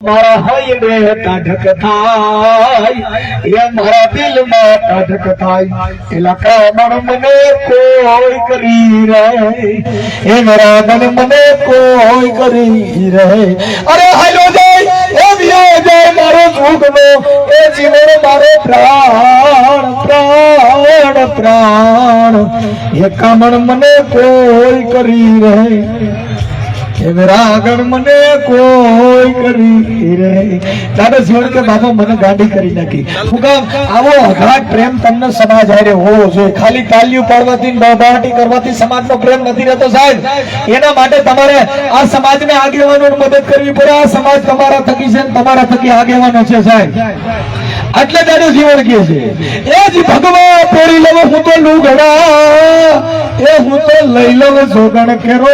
મારા ટાઢક થાય એ મારા દિલમાં ટાઢક થાય એલા કામણ મને કોઈ કરી રહે એ મારા મન મને કોઈ કરી રહે અરે હાલો જય મારો સુખનો એ જીવન મારો પ્રાણ પ્રાણ પ્રાણ. એ કામણ મને કોઈ કરી રહે એ મને કોઈ કરી રે દાદા જીવન કે બાપા મને ગાડી કરી નાખી. હું કામ આવો અઘાટ પ્રેમ તમને સમાજ હારે હોવો જોઈએ. ખાલી તાલીઓ પાડવાથી બહાટી કરવાથી સમાજનો પ્રેમ નથી રહેતો સાહેબ. એના માટે તમારે આ સમાજને આગેવાનોને મદદ કરવી પડે. આ સમાજ તમારા થકી છે તમારા થકી આગેવાનો છે સાહેબ. એટલે તારું જીવન કે છે. એ જ ભગવા પોરી લવ તો હું લઈ લવ, જોગણ કેરો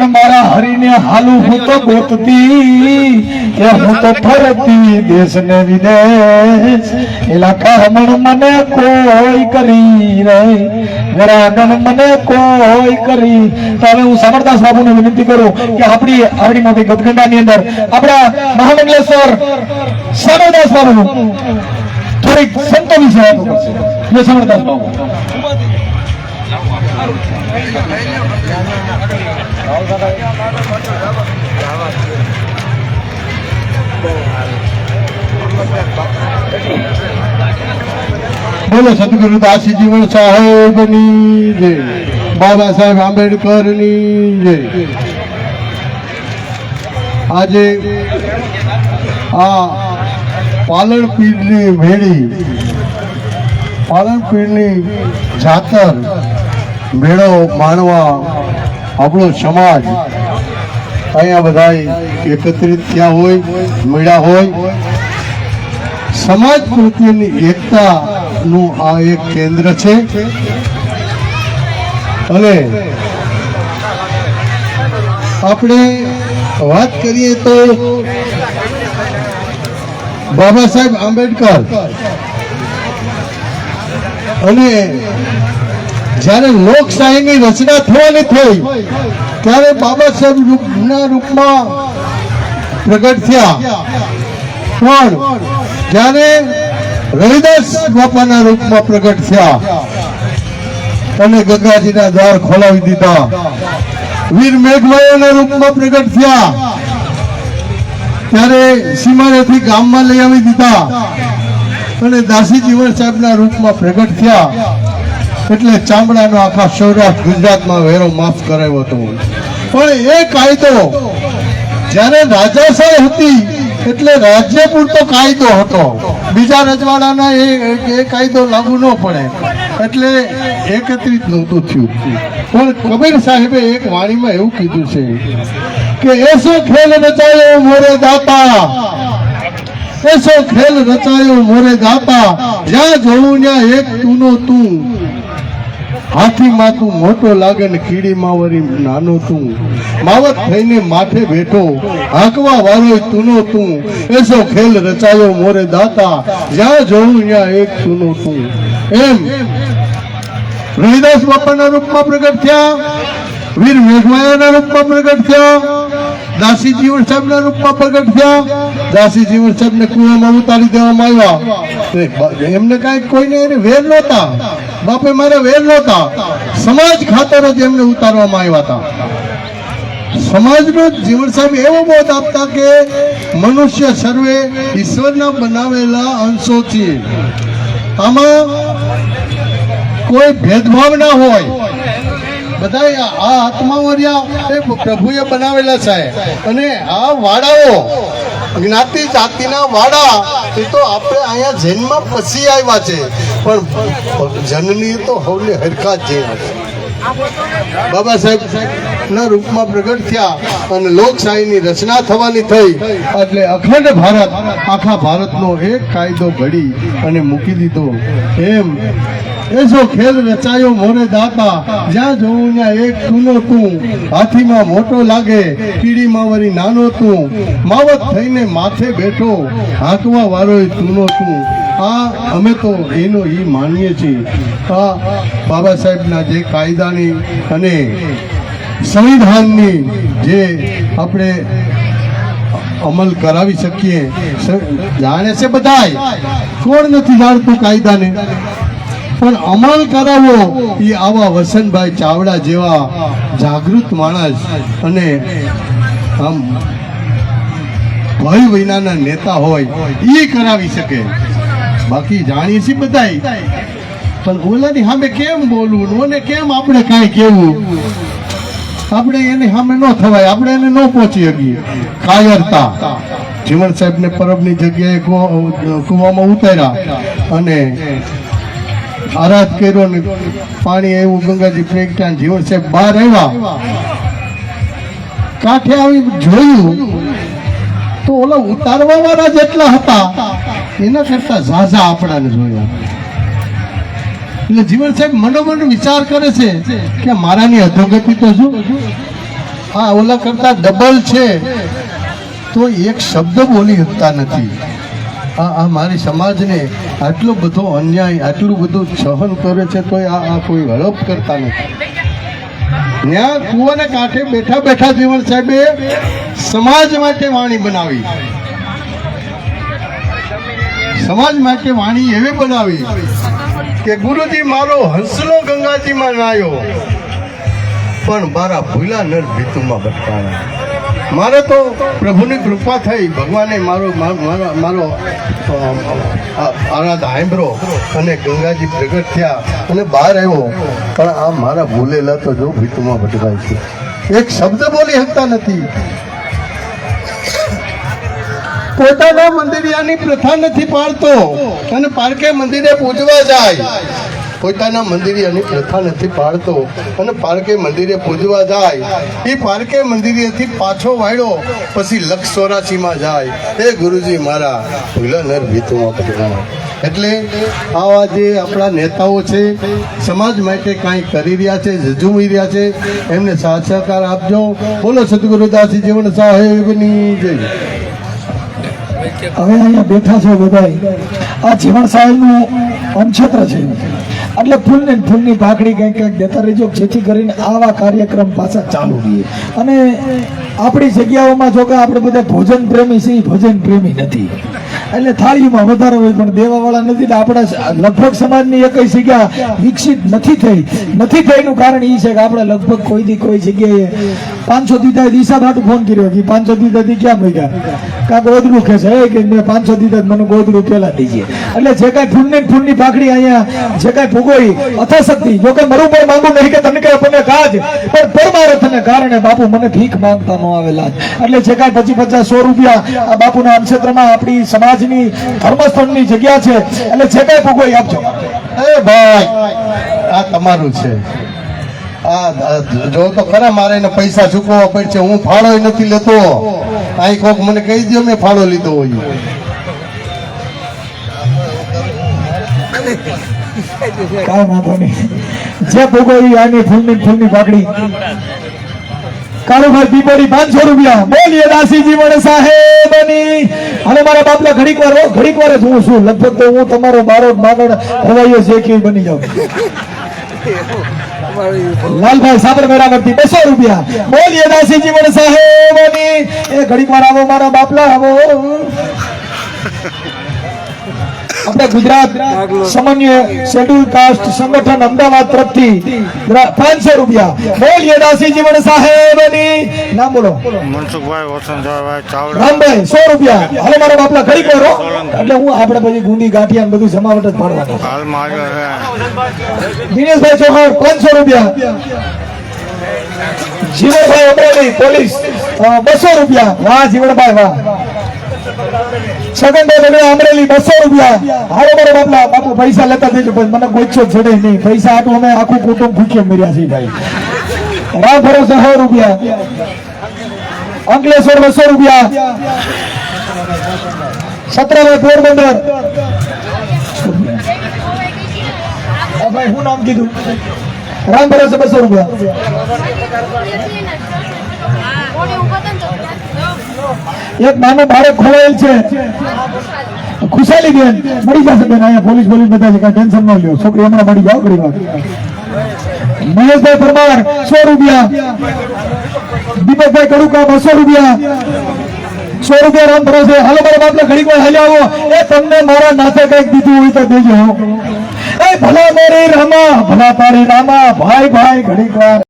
પણ મારા હરીને હાલું હું તો ગોતતી એ હું તો ફરતી દેશ ને વિદેશ. એલા કામણ મને કોઈ કરી રે વરાગણ મને કોઈ કરી. તો હવે હું સમરદાસ બાબુને વિનંતી કરું કે આપણી આપણી મોટી ગતગંડાની અંદર આપણા મહામંગલેશ્વર સમરદાસ બાબુ થોડીક સંતો વિશે વાતો કરશે. જે સમરદાસ બાબુ બોલો સદગુરુ સાહેબ સાહેબની જય, બાબા સાહેબ આંબેડકરની જય. આજે આ પાલણ પીરની ભેળી પાલણ પીરની જાતર મેળો માણવા આપણો સમાજ અહીંયા બધા એકત્રિત ત્યાં હોય, મળ્યા હોય. સમાજ પ્રત્યેની એકતાનું આ એક કેન્દ્ર છે. અને આપણે વાત કરીએ તો બાબા સાહેબ આંબેડકર અને જ્યારે લોકશાહીની રચના થવાની થઈ, ત્યારે બાબા સાહેબ ના રૂપમાં પ્રગટ થયા. પણ જ્યારે રવિદાસ બાપાના રૂપમાં પ્રગટ થયા, અને ગંગાજીના દ્વાર ખોલાવી દીધા. વીર મેઘભાઈઓના રૂપમાં પ્રગટ થયા. ત્યારે સીમારેથી ગામમાં લઈ આવી દીધા. અને દાસી જીવન સાહેબના રૂપમાં પ્રગટ થયા. એટલે ચામડાનો આખા સૌરાષ્ટ્ર ગુજરાતમાં વેરો માફ કરાયો હતો. પણ એ કાયદો, જ્યારે રાજાશાહી હતી, એટલે રાજ્ય પૂરતો કાયદો હતો. બીજા રજવાડાના એ એ કાયદો લાગુ ન પડે. એટલે એકત્રિત નહોતું થયું. પણ કબીર સાહેબે એક વાણીમાં એવું કીધું છે કે, એસો ખેલ રચાયો મોરે દાતા. એસો ખેલ રચાયો મોરે દાતા. જ્યાં જોઉં ત્યાં એક તુનો તું. હાથીમાં તું મોટો લાગે ને કીડીમાં વરી નાનો તું. માવત થઈને માથે બેઠો. હાંકવા વાળો તુનો તું. એસો ખેલ રચાયો મોરે દાતા. જ્યાં જોઉં ત્યાં એક તુનો તું. એમ. રવિદાસ બાપાના રૂપમાં પ્રગટ થયા. વીર મેઘમાયાના રૂપમાં પ્રગટ થયા. દાસી જીવન સાહેબના રૂપમાં પ્રગટ થયા. દાસી જીવન સાહેબને કુવામાં ઉતારી દેવામાં આવ્યા. એમને કાંઈ કોઈને એને વેર નહોતા. બાપે મારે વેર નહોતા. સમાજ ખાતર જ એમને ઉતારવામાં આવ્યા હતા. સમાજનો જીવન સાહેબ એવો બોધ આપતા કે મનુષ્ય સર્વે ઈશ્વરના બનાવેલા અંશો છે આમાં કોઈ ભેદભાવ ના હોય. બધા આ આત્માવર્યા એ પ્રભુએ બનાવેલા સાહેબ. અને આ વાડાઓ, જ્ઞાતિ જાતિના વાડા, એ તો આપણે અહીંયા જન્મ પછી આવ્યા છે. પણ જનની તો હવલે હરખા જ બાબા સાહેબ, ના રૂપમાં પ્રગટ થયા અને લોકશાહીની રચના થવાની થઈ. એટલે અખંડ ભારત, આખા ભારતનો એક કાયદો ઘડી અને મૂકી દીધો. એમ એસો ખેલ રચાયો મોરે દાતા જ્યાં જોઉં ત્યાં એક તુનો તું હાથીમાં મોટો લાગે, કીડીમાં વળી નાનો તું. માવત થઈને માથે બેઠો, હાંકવા વાળો તુનો તું આ અમે તો એનો એ માનીએ છીએ. આ બાબા સાહેબના જે કાયદાની અને સંવિધાનની જે આપણે અમલ કરાવી શકીએ જાણે છે બધાય. કોણ નથી જાણતું કાયદાને? પણ અમલ કરાવવો એ આવા વસંતભાઈ ચાવડા જેવા જાગૃત માણસ અને આમ ભય વિનાના નેતા હોય, એ કરાવી શકે. બાકી જાણીએ છીએ બધા પણ ઓલાની સામે કેમ બોલવું? ઓને કેમ આપણે કાંઈ કેવું આપણે એની સામે ન થવાય, આપણે એને ન પહોંચી શકીએ. કાયરતા. જીવન સાહેબને પરબની જગ્યાએ કૂવા- કૂવામાં ઉતાર્યા અને આરાધ કર્યો ને પાણી આવ્યું, ગંગાજી પ્રગટાન જીવન સાહેબ બહાર આવ્યા. કાંઠે આવી જોયું તો ઓલા ઉતારવા વાળા જેટલા હતા, એના કરતા ઝાઝા આપણાને જોયા. એટલે જીવન સાહેબ મનોમન વિચાર કરે છે કે મારાની અધોગતિ તો શું? આ ઓલા કરતા ડબલ છે. તો એક શબ્દ બોલી શકતા નથી. આ મારી સમાજને આટલો બધો અન્યાય, આટલું બધું સહન કરે છે તો આ આ કોઈ હડપ કરતા નથી. ત્યાં કુવાને કાંઠે બેઠા બેઠા જીવન સાહેબે સમાજ માટે વાણી બનાવી. સમાજ માટે વાણી એવી બનાવી કે ગુરુજી, મારો હંસલો ગંગાજીમાં નાયો. પણ મારા ભૂલા નર ભીતુમાં ભટકાણા મારે તો પ્રભુની કૃપા થઈ, ભગવાને મારો મારો મારો આરાધ આંબરો અને ગંગાજી પ્રગટ થયા અને બહાર આવ્યો. પણ આ મારા ભૂલેલા તો જો ભીતુમાં ભટકાય છે. એક શબ્દ બોલી શકતા નથી. પોતાના મંદિરિયાની પ્રથા નથી પાડતો અને પારકે મંદિરે પૂજવા જાય. પોતાના મંદિરિયાની પ્રથા નથી પાડતો. અને પારકે મંદિરે પૂજવા જાય. એ પારકે મંદિરેથી પાછો વાળ્યો પછી લક્ષ ચોરાસીમાં જાય. એ ગુરુજી મારા ભૂલા નર ભીતુમાં પટવાના એટલે આવા જે આપણા નેતાઓ છે, સમાજ માટે કાંઈ કરી રહ્યા છે, ઝઝુમી રહ્યા છે, એમને સાથ આપજો. બોલો સદગુરુદાસજી જીવન સાહેબની જય. હવે અહીંયા બેઠા છે બધા આ જીવણ સાહેબનું અનક્ષેત્ર છે. એટલે ફૂલ ને ફૂલની ભાખડી કંઈક કંઈક દેતા રહેજો, જેથી કરીને આવા કાર્યક્રમ પાછા ચાલુ રહીએ. અને આપણી જગ્યાઓમાં જો કે આપણે બધા ભોજન પ્રેમી છીએ, ભોજન પ્રેમી નથી. એટલે થાળીમાં વધારો હોય પણ દેવાવાળા નથી આપણા લગભગ સમાજની એકય જગ્યા વિકસિત નથી થઈ. નથી થઈનું કારણ એ છે કે આપણે લગભગ કોઈ દી કોઈ જગ્યાએ પાંચસો દીધા દિશા ભાટું ફોન કર્યો કે પાંચસો દીધા ક્યાં મૂક્યા કાં ગોદડું કે છે કે મેં પાંચસો દીધા મને ગોદડું પેલા દીજે. એટલે જે કાંઈ ફૂલની ફૂલની પાકડી અહીંયા જે કાંઈ ભૂગોળી અથાશક્તિ. જો કે મરું પણ માંગુ નહીં કે તમે કે મને કાજ. પણ પરમારથને કારણે બાપુ મને ભીખ માંગતા ન આવેલા. એટલે જે કાંઈ પચી પચાસ સો રૂપિયા આ બાપુના અમક્ષેત્રમાં આપણી સમાજની ધર્મસ્થળની જગ્યા છે. એટલે જે કઈ ભોગોઈ આપજો. એ ભાઈ આ તમારું છે. આ જો તો ખરા મારે એને પૈસા ચૂકવવા પડશે. હું ફાળો નથી લેતો. અહીં કોક મને કહી દો મેં ફાળો લીધો હોય. કાંઈ વાંધો નહીં. જે ભોગોઈ આની ફૂલની ફૂલની પાકડી. કાળુભાઈ પીપળી પાંચસો રૂપિયા. બોલીએ દાસીજી વણ સાહેબની. અને મારા બાપલા ઘડીક વાર ઘડીક વાર જ હું છું. લગભગ તો હું તમારો બારો બાગડ હવાઈઓ છે કે બની જાઉં. લાલભાઈ સાબરમેરા વર્તી બસો રૂપિયા. બોલીએ દાસીજી વણ સાહેબની. એ ઘડીક વાર આવો મારા બાપલા, આવો. આપણે ગુજરાત સામાન્ય શેડ્યુલ કાસ્ટ સંગઠન અમદાવાદ તરફથી પાંચસો રૂપિયા. બોલીએ દાસી જીવન સાહેબની. નામ બોલો. મનસુખભાઈ વસંતભાઈ ચાવડા. રામભાઈ સો રૂપિયા. હાલો મારા બાપલા ઘડી કરો એટલે હું આપણે પછી ગુંડી ગાંઠિયા ને બધું જમાવટ જ પાડવાનું દિનેશભાઈ ચોખર પાંચસો રૂપિયા. જીવનભાઈ અમરેલી પોલીસ બસો રૂપિયા. વાહ જીવનભાઈ વાહ. છગનભાઈ બગડા અમરેલી બસો રૂપિયા હાલો મારો બાપલા બાપુ પૈસા લેતા જજો પણ મને ગોચો ચડે નહીં પૈસા આટલું અમે આખું કુટુંબ ભૂખ્યો મર્યા છીએ ભાઈ રામ ભરોસે સો રૂપિયા અંકલેશ્વર બસો રૂપિયા સત્રભાઈ પોરબંદર આ ભાઈ શું નામ કીધું રામ ભરોસે બસો રૂપિયા એક નાનું બાળક ખોવાયેલ છે. ખુશાલી બેન. મળી જશે બેન, અહીંયા પોલીસ પોલીસ બધા છે. કઈ ટેન્શન ન લ્યો. છોકરી હમણાં મળી જાઓ, ઘણી વાર. મહેશભાઈ પરમાર, સો રૂપિયા. દીપકભાઈ કડુકા, બસો રૂપિયા. સો રૂપિયા રામ ભરોસે. હાલો, મારા બાપને ઘડીક વાર હાલ્યા આવો. એ તમને મારા નાથે કંઈક દીધું હોય તો દેજો. એ ભલા મારી રામા, ભલા તારી રામા. ભાઈ ભાઈ ઘડી વાર.